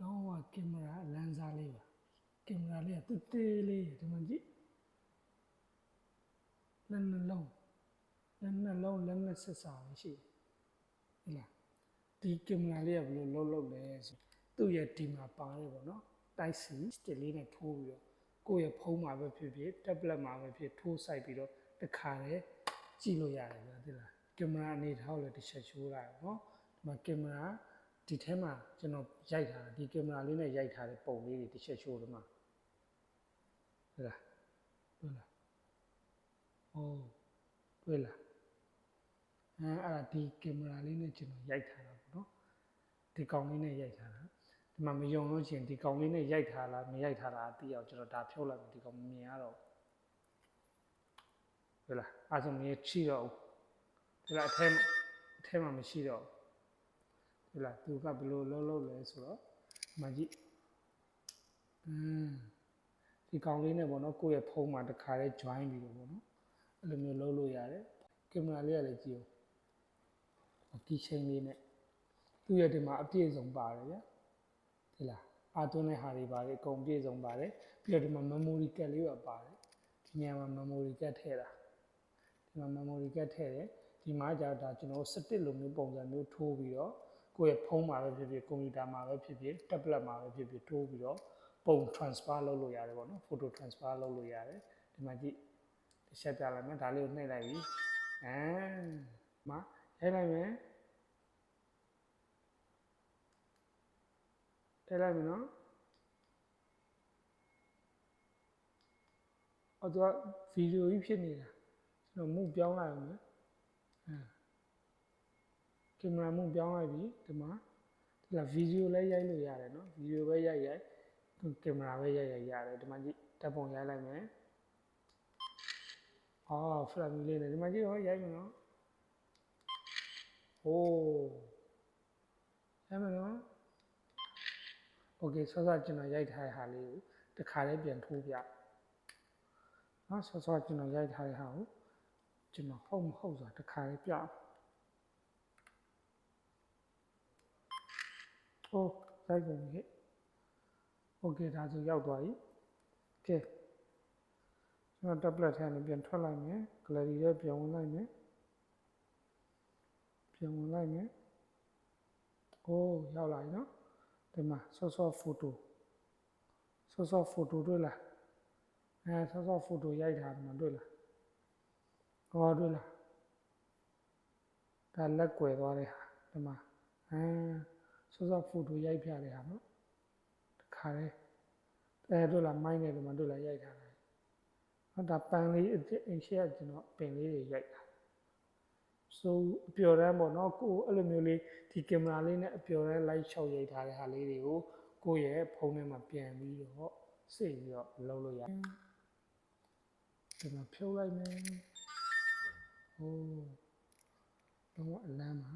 လုံးဝကင်မရာလမ်းစားလေးပါကင်မရာလေးကတူတေးလေးဒီမှာကြည့်လက်နှလုံးလက်နှလုံးလက်နှဆက်စာပဲရှိတယ်ဟဲ့လားဒီကင်မရာလေးကဘယ်လိုလုံးလုံးလဲဆိုသူ့ရဲ့ဒီမှာပါတယ်ပေါ့နော်တိုက်စီစတစ်လေးနဲ့ထိုးပြီးတော့ကိုယ့်ရဲ့ဖုန်းမှာပဲဖြစ်ဖြစ် tablet မှာပဲဖြစ်ထိုးဆိုင်ပြီးတော့တခါတည်းကြည့်လို့ရတယ်ဗျာသိလားကင်မရာအနေထားကိုလည်းတစ်ချက်ရှိုးလိုက်နော်ဒီမှာကင်မရာ ဒီထဲမှာကျွန်တော်ရိုက်ထားတာဒီကင်မရာလေးနဲ့ရိုက်ထားတဲ့ပုံလေးတွေတစ်ချက်ရှိုးတယ်မှာဟုတ်လားဟုတ်လားအိုးတွေ့လားအဲအဲ့ဒါဒီကင်မရာလေးနဲ့ကျွန်တော်ရိုက်ထားတာပေါ့နော်ဒီကောင်လေးနဲ့ရိုက်ထားတာဒီမှာမယုံလို့ချင်းဒီကောင်လေးနဲ့ရိုက်ထားလားမရိုက်ထားလားသိအောင်ကျွန်တော်ဒါဖြုတ်လိုက်မယ်ဒီကောင်မမြင်ရတော့ဘူးဟုတ်လားအဲ့ဆိုမင်းချိတော့ဘူးဟုတ်လားအထဲမှာအထဲမှာမရှိတော့ဘူး ဟုတ်လားသူကဘယ်လိုလုပ်လုပ်လဲဆိုတော့ဒီမကြီးอืมဒီကောင်လေးနဲ့ပေါ့နော်ကိုယ့်ရဲ့ဖုန်းမှာတစ်ခါလေး join ပြီးတော့ပေါ့နော်အဲ့လိုမျိုးလုပ်လို့ရတယ်ကင်မရာလေးကလည်းကြည့်အောင်ဒီချိန်လေးနဲ့သူ့ရဲ့ဒီမှာအပြည့်စုံပါတယ်ဗျာဒီလားအာသွင်းတဲ့ဟာတွေပါတယ်အကုန်ပြည့်စုံပါတယ်ပြီးတော့ဒီမှာ memory card လေးပါပါတယ်ဒီနေရာမှာ memory card ထည့်တာဒီမှာ memory card ထည့်တယ်ဒီမှာじゃဒါကျွန်တော်17လိုမျိုးပုံစံမျိုးထိုးပြီးတော့ ကိုယ့်ရဲ့ဖုန်းမှာပဲဖြစ်ဖြစ်ကွန်ပျူတာမှာပဲဖြစ်ဖြစ် tablet မှာပဲဖြစ်ဖြစ်ထိုးပြီးတော့ပုံ transfer လုပ်လို့ရတယ်ပေါ့နော် photo transfer လုပ်လို့ရတယ်ဒီမှာကြည့်တစ်ချက်ပြလိုက်မယ်ဒါလေးကိုနှိပ်လိုက်ပြီအဲမှာရိုက်လိုက်မယ်ထည့်လိုက်မယ်နော်အော်သူကဗီဒီယိုကြီးဖြစ်နေတာကျွန်တော်မှုပြောင်းလိုက်အောင်မယ်အဲ ကင်မရာမှုပြောင်းလိုက်ပြီဒီမှာဒီလားဗီဒီယိုလည်းရိုက်လို့ရတယ်နော်ဗီဒီယိုပဲရိုက်ရိုက်ကင်မရာပဲရိုက်ရိုက်ရတယ်ဒီမှာကြည့်တပ်ပုံရိုက်လိုက်မယ်အော်ဖလမီလေးနဲ့ဒီမှာကြည့်ဟောရိုက်မယ်နော်ဟိုးရိုက်မယ်နော် โอเคဆောဆောကျွန်တော်ရိုက်ထားတဲ့ဟာလေးကိုတစ်ခါလေးပြန်ထိုးပြနော်ဆောဆောကျွန်တော်ရိုက်ထားတဲ့ဟာကိုကျွန်တော်ဟုတ်မဟုတ်ဆိုတာတစ်ခါလေးပြโ ။အိုးစိုက်ကုန်ပြီခဲ့။ Okay ဒါဆိုရောက်သွားပြီ။ Okay ကျွန်တော် tablet ထဲကနေပြန်ထွက်လိုက်မယ်။ gallery ထဲပြန်ဝင်လိုက်မယ်။ပြန်ဝင်လိုက်မယ်။အိုးရောက်လာပြီနော်။ဒီမှာ source of photo source of photo တွေ့လား။အဲ source of photo ရိုက်ထားတယ်မတွေ့လား။ဟောတွေ့လား။ဒါလက်ကွယ်သွားတဲ့ဟာဒီမှာအဲ ဆော့ဆော့ဖိုတိုရိုက်ပြတဲ့ဟာနော်တခါလေအဲတွေ့လားမိုင်းနေတယ်မှာတွေ့လားရိုက်ထားတယ်ဟောဒါပန်လေးအင်းရှက်ကျွန်တော်ပင်လေးတွေရိုက်တာဆိုအပျော်တမ်းပေါ့နော်ကိုအဲ့လိုမျိုးလေးဒီကင်မရာလေးနဲ့အပျော်တမ်း light ချောက်ရိုက်ထားတဲ့ဟာလေးတွေကိုကိုယ့်ရဲ့ဖုန်းထဲမှာပြန်ပြီးတော့စိတ်ပြီးတော့လုပ်လို့ရတယ်ဒီမှာဖြုတ်လိုက်မယ်ဟိုးတော့အလမ်းမှာ